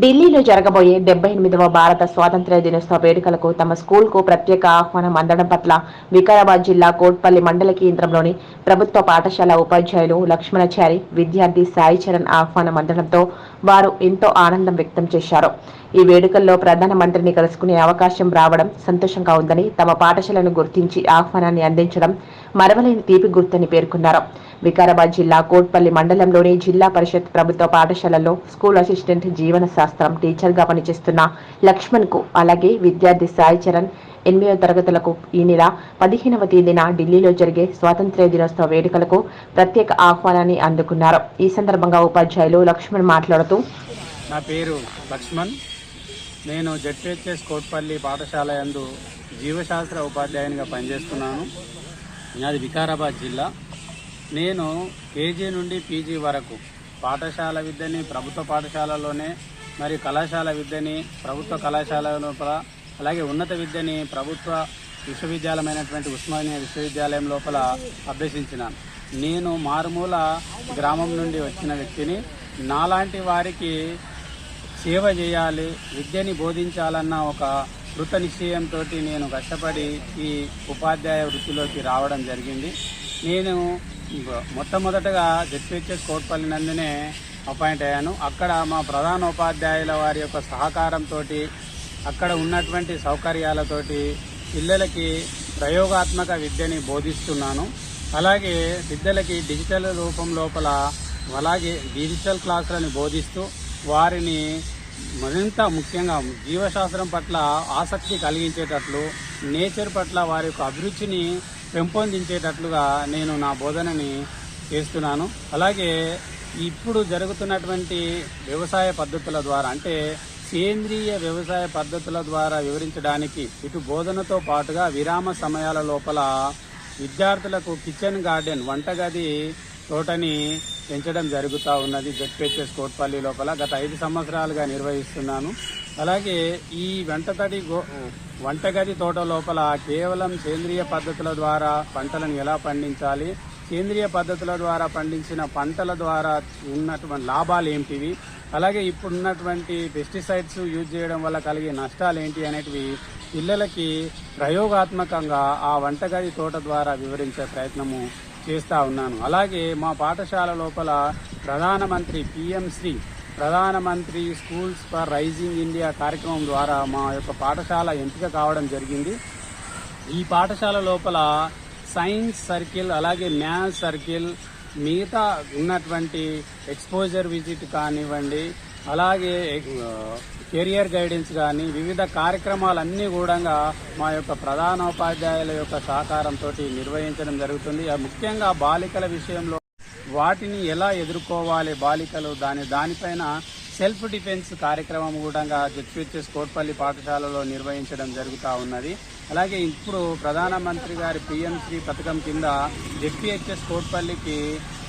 ఢిల్లీలో జరగబోయే డెబ్బై ఎనిమిదవ భారత స్వాతంత్ర్య దినోత్సవ వేడుకలకు తమ స్కూల్కు ప్రత్యేక ఆహ్వానం అందడం పట్ల వికారాబాద్ జిల్లా కోట్పల్లి మండల కేంద్రంలోని ప్రభుత్వ పాఠశాల ఉపాధ్యాయులు లక్ష్మణచారి విద్యార్థి సాయి చరణ్ ఆహ్వానం అందడంతో వారు ఎంతో ఆనందం వ్యక్తం చేశారు. ఈ వేడుకల్లో ప్రధానమంత్రిని కలుసుకునే అవకాశం రావడం సంతోషంగా ఉందని తమ పాఠశాలను గుర్తించి ఆహ్వానాన్ని అందించడం మరవలేని తీపి గుర్తని పేర్కొన్నారు. వికారాబాద్ జిల్లా కోట్పల్లి మండలంలోని జిల్లా పరిషత్ ప్రభుత్వ పాఠశాలలో స్కూల్ అసిస్టెంట్ జీవన శాస్త్రం టీచర్గా పనిచేస్తున్న లక్ష్మణ్కు అలాగే విద్యార్థి సాయి చరణ్ ఎనిమిదవ తరగతులకు ఈ నెల పదిహేనవ తేదీన ఢిల్లీలో జరిగే స్వాతంత్ర్య దినోత్సవ వేడుకలకు ప్రత్యేక ఆహ్వానాన్ని అందుకున్నారు. ఈ సందర్భంగా ఉపాధ్యాయులు లక్ష్మణ్ మాట్లాడుతూ నా పేరు లక్ష్మణ్. నేను జడ్పిహెచ్ఎస్ కోట్పల్లి పాఠశాల యందు జీవశాస్త్ర ఉపాధ్యాయునిగా పనిచేస్తున్నాను. నాది వికారాబాద్ జిల్లా. నేను కేజీ నుండి పీజీ వరకు పాఠశాల విద్యని ప్రభుత్వ పాఠశాలలోనే మరియు కళాశాల విద్యని ప్రభుత్వ కళాశాల లోపల అలాగే ఉన్నత విద్యని ప్రభుత్వ విశ్వవిద్యాలయమైనటువంటి ఉస్మానియా విశ్వవిద్యాలయం లోపల అభ్యసించినాను. నేను మారుమూల గ్రామం నుండి వచ్చిన వ్యక్తిని. నాలాంటి వారికి సేవ చేయాలి విద్యని బోధించాలన్న ఒక కృత నిశ్చయంతో నేను కష్టపడి ఈ ఉపాధ్యాయ వృత్తిలోకి రావడం జరిగింది. నేను మొట్టమొదటగా జెడ్పిహెచ్ఎస్ కోట్పల్లి నందునే అపాయింట్ అయ్యాను. అక్కడ మా ప్రధాన ఉపాధ్యాయుల వారి యొక్క సహకారంతో అక్కడ ఉన్నటువంటి సౌకర్యాలతోటి పిల్లలకి ప్రయోగాత్మక విద్యని బోధిస్తున్నాను. అలాగే విద్యలకి డిజిటల్ రూపం లోపల అలాగే డిజిటల్ క్లాసులను బోధిస్తూ వారిని మరింత ముఖ్యంగా జీవశాస్త్రం పట్ల ఆసక్తి కలిగించేటట్లు నేచర్ పట్ల వారి యొక్క అభిరుచిని పెంపొందించేటట్లుగా నేను నా బోధనని చేస్తున్నాను. అలాగే ఇప్పుడు జరుగుతున్నటువంటి వ్యవసాయ పద్ధతుల ద్వారా అంటే సేంద్రియ వ్యవసాయ పద్ధతుల ద్వారా వివరించడానికి ఇటు బోధనతో పాటుగా విరామ సమయాల లోపల విద్యార్థులకు కిచెన్ గార్డెన్ వంటగది తోటని పెంచడం జరుగుతూ ఉన్నది జెడ్పిహెచ్ఎస్ కోట్పల్లి లోపల గత ఐదు సంవత్సరాలుగా నిర్వహిస్తున్నాను. అలాగే ఈ వెంటతడి గో వంటగది తోట లోపల కేవలం సేంద్రియ పద్ధతుల ద్వారా పంటలను ఎలా పండించాలి సేంద్రియ పద్ధతుల ద్వారా పండించిన పంటల ద్వారా ఉన్నటువంటి లాభాలు ఏంటివి అలాగే ఇప్పుడున్నటువంటి పెస్టిసైడ్స్ యూజ్ చేయడం వల్ల కలిగే నష్టాలు ఏంటి అనేటివి పిల్లలకి ప్రయోగాత్మకంగా ఆ వంటగది తోట ద్వారా వివరించే ప్రయత్నము చేస్తూ ఉన్నాను. అలాగే మా పాఠశాల లోపల ప్రధానమంత్రి పిఎంశ్రీ ప్రధానమంత్రి స్కూల్స్ ఫర్ రైజింగ్ ఇండియా కార్యక్రమం ద్వారా మా యొక్క పాఠశాల ఎంపిక కావడం జరిగింది. ఈ పాఠశాల లోపల సైన్స్ సర్కిల్ అలాగే మ్యాథ్స్ సర్కిల్ మిగతా ఉన్నటువంటి ఎక్స్పోజర్ విజిట్ కానివ్వండి అలాగే కెరియర్ గైడెన్స్ కానీ వివిధ కార్యక్రమాలన్నీ కూడా మా యొక్క ప్రధాన ఉపాధ్యాయుల యొక్క సహకారంతో నిర్వహించడం జరుగుతుంది. ముఖ్యంగా బాలికల విషయంలో వాటిని ఎలా ఎదుర్కోవాలి బాలికలు దాని దానిపైన సెల్ఫ్ డిఫెన్స్ కార్యక్రమం కూడా జడ్పిహెచ్ఎస్ కోట్పల్లి పాఠశాలలో నిర్వహించడం జరుగుతూ ఉన్నది. అలాగే ఇప్పుడు ప్రధానమంత్రి గారి పిఎం శ్రీ పథకం కింద జెడ్పిహెచ్ఎస్ కోట్పల్లికి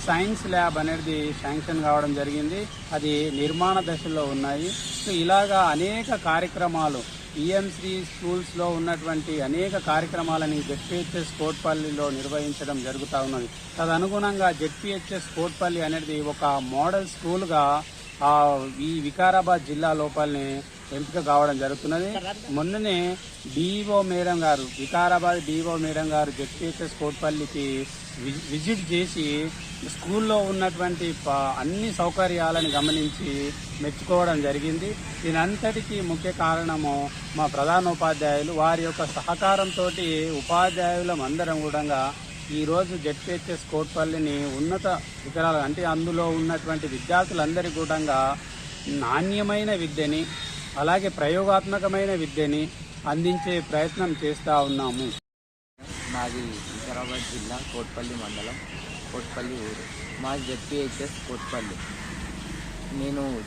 సైన్స్ ల్యాబ్ అనేది శాంక్షన్ కావడం జరిగింది. అది నిర్మాణ దశలో ఉన్నాయి. సో ఇలాగా అనేక కార్యక్రమాలు ఈఎంసీ స్కూల్స్లో ఉన్నటువంటి అనేక కార్యక్రమాలని జెడ్పిహెచ్ఎస్ కోట్పల్లిలో నిర్వహించడం జరుగుతూ ఉన్నది. తదనుగుణంగా జెడ్పిహెచ్ఎస్ కోట్పల్లి అనేది ఒక మోడల్ స్కూల్గా ఈ వికారాబాద్ జిల్లా లోపలనే ఎంపిక కావడం జరుగుతున్నది. మొన్ననే డిఈఓ మేడం గారు వికారాబాద్ డిఈఓ మేడం గారు జెడ్పిహెచ్ఎస్ కోట్పల్లికి విజిట్ చేసి స్కూల్లో ఉన్నటువంటి ప- అన్ని సౌకర్యాలను గమనించి మెచ్చుకోవడం జరిగింది. దీనంతటికీ ముఖ్య కారణము మా ప్రధానోపాధ్యాయులు. వారి యొక్క సహకారంతో ఉపాధ్యాయులం అందరం కూడా ఈరోజు జెడ్పిహెచ్ఎస్ కోట్పల్లిని ఉన్నత శిఖరాలు అంటే అందులో ఉన్నటువంటి విద్యార్థులందరి కూడా నాణ్యమైన విద్యని అలాగే ప్రయోగాత్మకమైన విద్యని అందించే ప్రయత్నం చేస్తూ ఉన్నాము. మాది వికారాబాద్ జిల్లా కోట్పల్లి మండలం కోట్పల్లి ఊరు. మాది జెడ్పిహెచ్ఎస్ కోట్పల్లి. నేను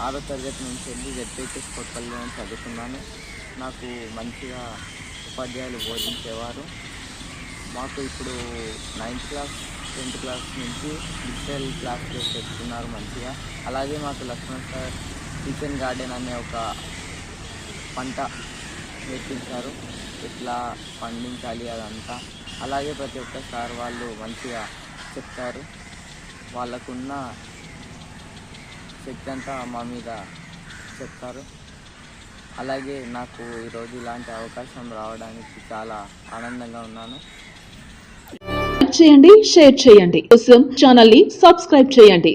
ఆరో తరగతి నుంచి వెళ్ళి జెడ్పిహెచ్ఎస్ కోట్పల్లిలో చదువుకున్నాను. నాకు మంచిగా ఉపాధ్యాయులు బోధించేవారు. మాకు ఇప్పుడు నైన్త్ క్లాస్ టెన్త్ క్లాస్ నుంచి డిజిటల్ క్లాసెస్ చెప్తున్నారు మంచిగా. అలాగే మాకు లక్ష్మణ్ సార్ కిచెన్ గార్డెన్ అనే ఒక పంట నేర్పించారు ఎట్లా పండించాలి అదంతా. అలాగే ప్రతి ఒక్క సార్ వాళ్ళు మంచిగా చెప్తారు. వాళ్ళకున్న శక్తి అంతా మా మీద చెప్తారు. అలాగే నాకు ఈరోజు ఇలాంటి అవకాశం రావడానికి చాలా ఆనందంగా ఉన్నాను. చేయండి షేర్ చేయండి. కోసం ఛానల్ని సబ్స్క్రైబ్ చేయండి.